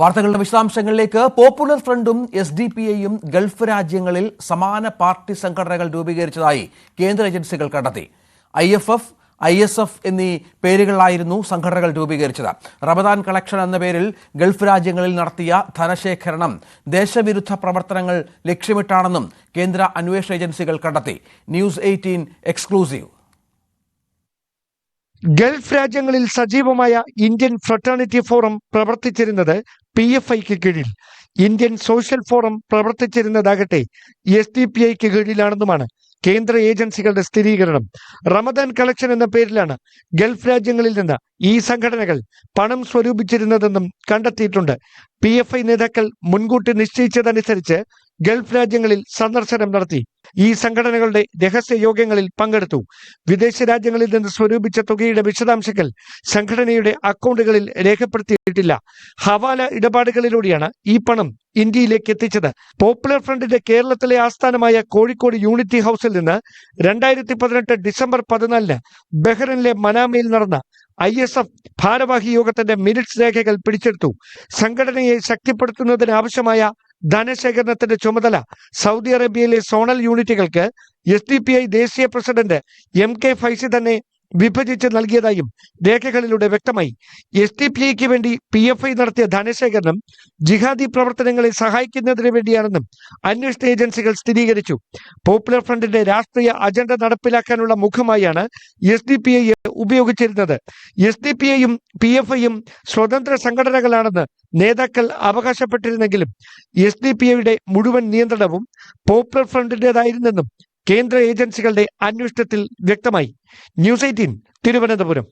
വാർത്തകളുടെ വിശദാംശങ്ങളിലേക്ക് പോപ്പുലർ ഫ്രണ്ടും എസ് ഡി പി ഐയും ഗൾഫ് രാജ്യങ്ങളിൽ സമാന പാർട്ടി സംഘടനകൾ രൂപീകരിച്ചതായി കേന്ദ്ര ഏജൻസികൾ കണ്ടെത്തി. I F F I S F എന്നീ പേരുകളിലായിരുന്നു സംഘടനകൾ രൂപീകരിച്ചത്. റമദാൻ കളക്ഷൻ എന്ന പേരിൽ ഗൾഫ് രാജ്യങ്ങളിൽ നടത്തിയ ധനശേഖരണം ദേശവിരുദ്ധ പ്രവർത്തനങ്ങൾ ലക്ഷ്യമിട്ടാണെന്നും കേന്ദ്ര അന്വേഷണ ഏജൻസികൾ കണ്ടെത്തി. News eighteen exclusive. ഗൾഫ് രാജ്യങ്ങളിൽ സജീവമായ ഇന്ത്യൻ ഫ്രട്ടേണിറ്റി ഫോറം പ്രവർത്തിച്ചിരുന്നത് പി എഫ് ഐക്ക് കീഴിൽ. ഇന്ത്യൻ സോഷ്യൽ ഫോറം പ്രവർത്തിച്ചിരുന്നതാകട്ടെ എസ് ഡി പി ഐക്ക് കീഴിലാണെന്നുമാണ് കേന്ദ്ര ഏജൻസികളുടെ സ്ഥിരീകരണം. റമദാൻ കളക്ഷൻ എന്ന പേരിലാണ് ഗൾഫ് രാജ്യങ്ങളിൽ നിന്ന് ഈ സംഘടനകൾ പണം സ്വരൂപിച്ചിരുന്നതെന്നും കണ്ടെത്തിയിട്ടുണ്ട്. പി എഫ് ഐ നേതാക്കൾ മുൻകൂട്ടി നിശ്ചയിച്ചതനുസരിച്ച് ഗൾഫ് രാജ്യങ്ങളിൽ സന്ദർശനം നടത്തി. ഈ സംഘടനകളുടെ രഹസ്യ യോഗങ്ങളിൽ പങ്കെടുത്തു. വിദേശ രാജ്യങ്ങളിൽ നിന്ന് സ്വരൂപിച്ച തുകയുടെ വിശദാംശങ്ങൾ സംഘടനയുടെ അക്കൗണ്ടുകളിൽ രേഖപ്പെടുത്തിയിട്ടില്ല. ഹവാല ഇടപാടുകളിലൂടെയാണ് ഈ പണം ഇന്ത്യയിലേക്ക് എത്തിച്ചത്. പോപ്പുലർ ഫ്രണ്ടിന്റെ കേരളത്തിലെ ആസ്ഥാനമായ കോഴിക്കോട് യൂണിറ്റി ഹൗസിൽ നിന്ന് രണ്ടായിരത്തി പതിനെട്ട് ഡിസംബർ പതിനാലിന് ബഹ്റിനിലെ മനാമയിൽ നടന്ന ഐ എസ് എഫ് ഭാരവാഹി യോഗത്തിന്റെ മിനിറ്റ്സ് രേഖകൾ പിടിച്ചെടുത്തു. സംഘടനയെ ശക്തിപ്പെടുത്തുന്നതിന് ആവശ്യമായ ധനശേഖരണത്തിന്റെ ചുമതല സൗദി അറേബ്യയിലെ സോണൽ യൂണിറ്റുകൾക്ക് എസ് ഡി പി ഐ ദേശീയ പ്രസിഡന്റ് എം കെ ഫൈസി തന്നെ വിഭജിച്ച് നൽകിയതായും രേഖകളിലൂടെ വ്യക്തമായി. എസ് ഡി പി ഐക്ക് വേണ്ടി പി എഫ് ഐ നടത്തിയ ധനശേഖരണം ജിഹാദി പ്രവർത്തനങ്ങളെ സഹായിക്കുന്നതിന് വേണ്ടിയാണെന്നും അന്വേഷണ ഏജൻസികൾ സ്ഥിരീകരിച്ചു. പോപ്പുലർ ഫ്രണ്ടിന്റെ രാഷ്ട്രീയ അജണ്ട നടപ്പിലാക്കാനുള്ള മുഖമായാണ് എസ് ഡി പി ഐ ഉപയോഗിച്ചിരുന്നത്. എസ് ഡി പി ഐയും പി എഫ് ഐയും സ്വതന്ത്ര സംഘടനകളാണെന്ന് നേതാക്കൾ അവകാശപ്പെട്ടിരുന്നെങ്കിലും എസ് ഡി പി ഐയുടെ മുഴുവൻ നിയന്ത്രണവും പോപ്പുലർ ഫ്രണ്ടിന്റെതായിരുന്നെന്നും കേന്ദ്ര ഏജൻസികളുടെ അന്വേഷണത്തിൽ വ്യക്തമായി. News eighteen Thiruvananthapuram.